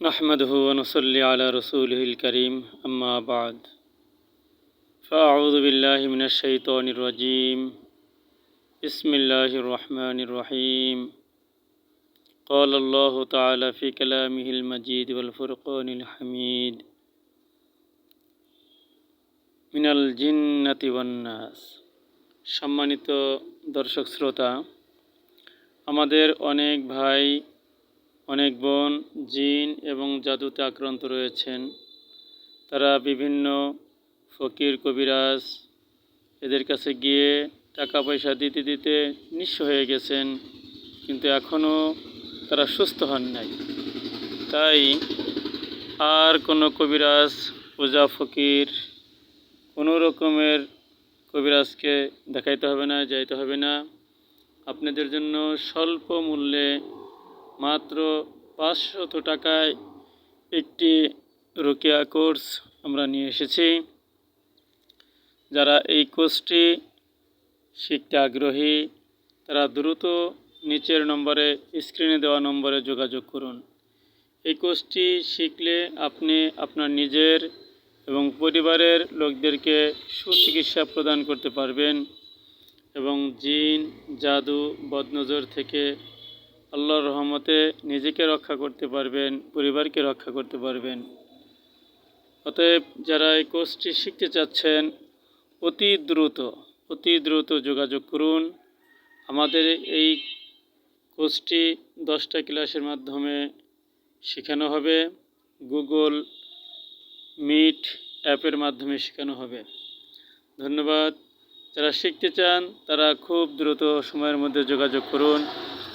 نحمده ونصلي على رسوله الكريم أما بعد فأعوذ بالله من الشيطان الرجيم بسم الله الرحمن الرحيم قال الله تعالى في كلامه المجيد والفرقان الحميد من الجنة والناس সম্মানিত দর্শক শ্রোতা আমাদের অনেক ভাই অনেক বোন, জিন এবং জাদুতে আক্রান্ত রয়েছেন। তারা বিভিন্ন ফকির, কবিরাজ এদের কাছে গিয়ে টাকা পয়সা দিতে দিতে নিঃস্ব হয়ে গেছেন, কিন্তু এখনও তারা সুস্থ হন নাই। তাই আর কোনো কবিরাজ, পূজা ফকির, কোনো রকমের কবিরাজকে দেখাইতে হবে না, যাইতে হবে না। আপনাদের জন্য স্বল্প মূল্যে মাত্র পাঁচশত টাকায় একটি রোকেয়া কোর্স আমরা নিয়ে এসেছি। যারা এই কোর্সটি শিখতে আগ্রহী, তারা দ্রুত নিচের নম্বরে, স্ক্রিনে দেওয়া নম্বরে যোগাযোগ করুন। এই কোর্সটি শিখলে আপনি আপনার নিজের এবং পরিবারের লোকদেরকে সুচিকিৎসা প্রদান করতে পারবেন এবং জিন, জাদু, বদনজর থেকে আল্লাহর রহমতে নিজেকে রক্ষা করতে পারবেন, পরিবারকে রক্ষা করতে পারবেন। অতএব যারা এই কোর্সটি শিখতে চাচ্ছেন, অতি দ্রুত অতি দ্রুত যোগাযোগ করুন। আমাদের এই কোর্সটি দশটা ক্লাসের মাধ্যমে শেখানো হবে। গুগল মিট অ্যাপের মাধ্যমে শেখানো হবে। ধন্যবাদ। যারা শিখতে চান, তারা খুব দ্রুত সময়ের মধ্যে যোগাযোগ করুন।